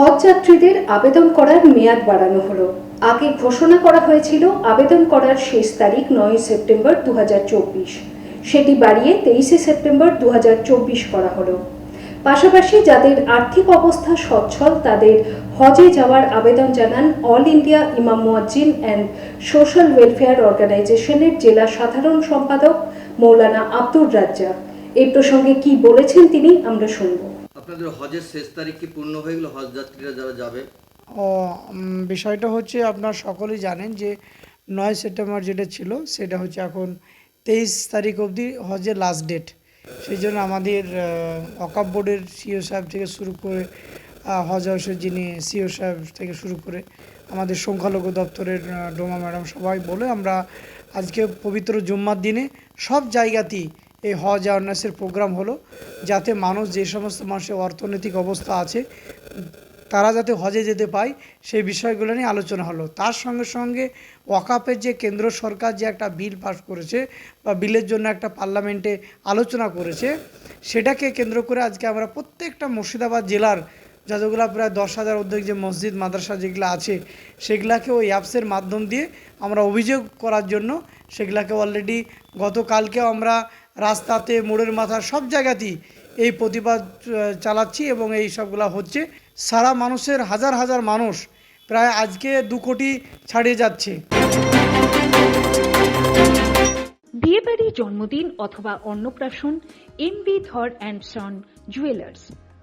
হজ যাত্রীদের আবেদন করার মেয়াদ বাড়ানো হলো। আগে ঘোষণা করা হয়েছিল আবেদন করার শেষ তারিখ নয় সেপ্টেম্বর দু হাজার চব্বিশ। সেটি বাড়িয়ে তেইশে সেপ্টেম্বর দু হাজার চব্বিশ করা হলো। পাশাপাশি যাদের আর্থিক অবস্থা সচ্ছল, তাদের হজে যাওয়ার আবেদন জানান অল ইন্ডিয়া ইমাম মুয়াজ্জিন অ্যান্ড সোশ্যাল ওয়েলফেয়ার অর্গানাইজেশনের জেলা সাধারণ সম্পাদক মৌলানা আব্দুর রাজ্জাক। এই প্রসঙ্গে কি বলেছেন তিনি, আমরা শুনব। আপনাদের হজের শেষ তারিখ কি পূর্ণ হয়ে গেল? হজ যাত্রীরা যারা যাবে? ও বিষয়টা হচ্ছে আপনার সকলেই জানেন যে নয় সেপ্টেম্বর যেটা ছিল, সেটা হচ্ছে এখন তেইশ তারিখ অবধি হজের লাস্ট ডেট সেই জন্য আমাদের অকাপ বোর্ডের সিও সাহেব থেকে শুরু করে হজ হাউসের যিনি সিও সাহেব থেকে শুরু করে আমাদের সংখ্যালঘু দপ্তরের ডোমা ম্যাডাম সবাই বলে আমরা আজকে পবিত্র জুম্মার দিনে সব জায়গাতেই এই হজ অ্যাওয়ারনেসের প্রোগ্রাম হলো যাতে মানুষ যে সমস্ত মানুষের অর্থনৈতিক অবস্থা আছে, তারা যাতে হজে যেতে পায়, সেই বিষয়গুলো নিয়ে আলোচনা হলো। তার সঙ্গে সঙ্গে ওয়াকাপের যে কেন্দ্র সরকার যে একটা বিল পাস করেছে বা বিলের জন্য একটা পার্লামেন্টে আলোচনা করেছে, সেটাকে কেন্দ্র করে আজকে আমরা প্রত্যেকটা মুর্শিদাবাদ জেলার যতগুলো প্রায় দশ হাজার অর্ধেক যে মসজিদ, মাদ্রাসা যেগুলো আছে, সেগুলাকে ওই অ্যাপসের মাধ্যম দিয়ে আমরা অভিযোগ করার জন্য সেগুলাকে অলরেডি গতকালকেও আমরা রাস্তাতে, মোড়ের মাথা সব জায়গাতেই এই প্রতিবাদ চালাচ্ছি এবং এই সবগুলা হচ্ছে। সারা মানুষের হাজার হাজার মানুষ প্রায় আজকে দু কোটি ছাড়িয়ে যাচ্ছে। বিয়েবাড়ি জন্মদিন অথবা অন্নপ্রাশন M B Dhar and son, jewellers.